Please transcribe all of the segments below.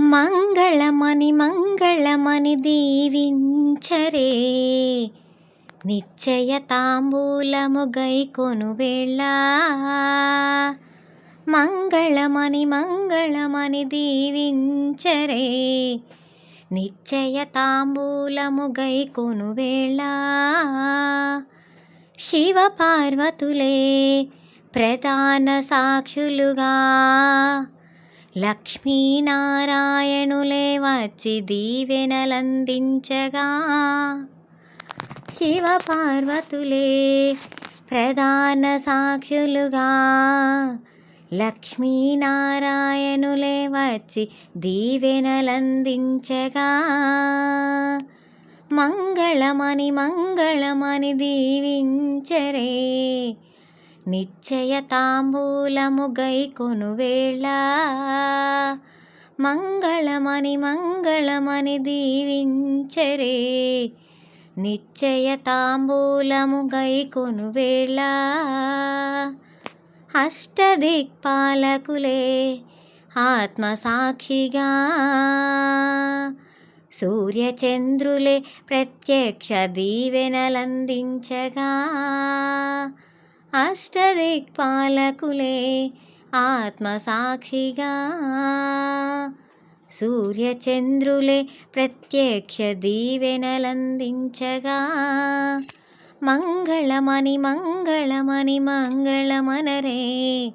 మంగళమని మంగళమని దీవించరే. నిశ్చయ తాంబూలము గైకొను వేళ. మంగళమని మంగళమని దీవించరే. నిశ్చయ తాంబూలము గైకొను వేళ. శివ పార్వతులే ప్రధాన సాక్షులుగా. లక్ష్మీనారాయణులే వచ్చి దీవెనలందించగా. శివ పార్వతులే ప్రధాన సాక్షులుగా. లక్ష్మీనారాయణులే వచ్చి దీవెనలందించగా. మంగళమని మంగళమని దీవించరే. నిశ్చయ తాంబూలము గైకొను వేళ మంగళమని మంగళమని దీవించరే. నిశ్చయ తాంబూలము గైకొను వేళ అష్టదిక్పాలకులే ఆత్మసాక్షిగా. సూర్యచంద్రులే ప్రత్యక్ష దీవెనలందించగా. అష్టదిక్పాలకులే ఆత్మసాక్షిగా. సూర్యచంద్రులే ప్రత్యక్ష దీవెనలందించగా. మంగళమణి మంగళమణి మంగళమనరే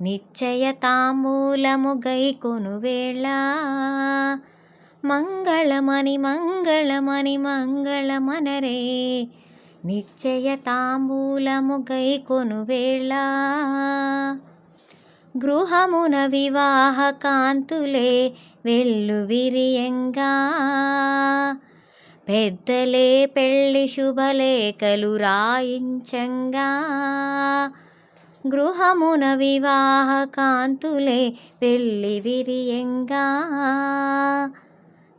నిశ్చయ తాంబూలము గైకొను వేళ. మంగళమణి మంగళమణి మంగళమనరే నిశ్చయ తాంబూలము గృహమున వివాహ కాంతులే వెల్లువిరియంగా. పెద్దలే పెళ్ళి శుభలేఖలు రాయించంగా. గృహమున వివాహ కాంతులే పెళ్ళి విరియంగా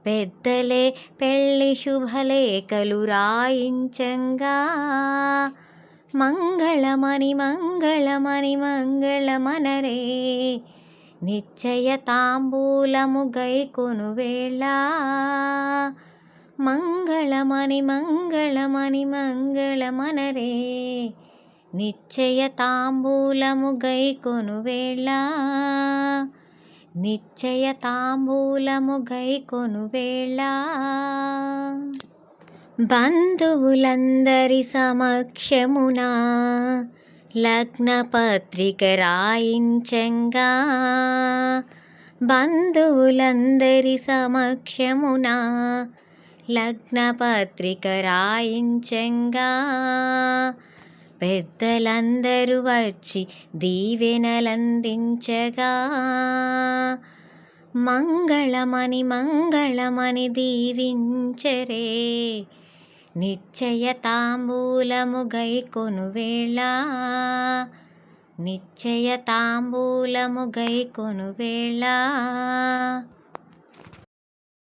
పెద్దలే పెళ్ళి శుభలేఖలు రాయించంగా. మంగళమని మంగళమని మంగళమనరే నిశ్చయ తాంబూలము గైకొను వేళ మంగళమని మంగళమని మంగళమనరే నిశ్చయ తాంబూలము గైకొను వేళ నిశ్చయ తాంబూలము గైకొను వేళ బంధువులందరి సమక్షమున లగ్న పత్రిక రాయించంగా బంధువులందరి సమక్షమున లగ్న పత్రిక రాయించంగా పెద్దలందరూ వచ్చి దీవెనలందించగా. మంగళమని మంగళమని దీవించరే. నిశ్చయ తాంబూలము గైకొను వేళ నిశ్చయ తాంబూలము గైకొను వేళ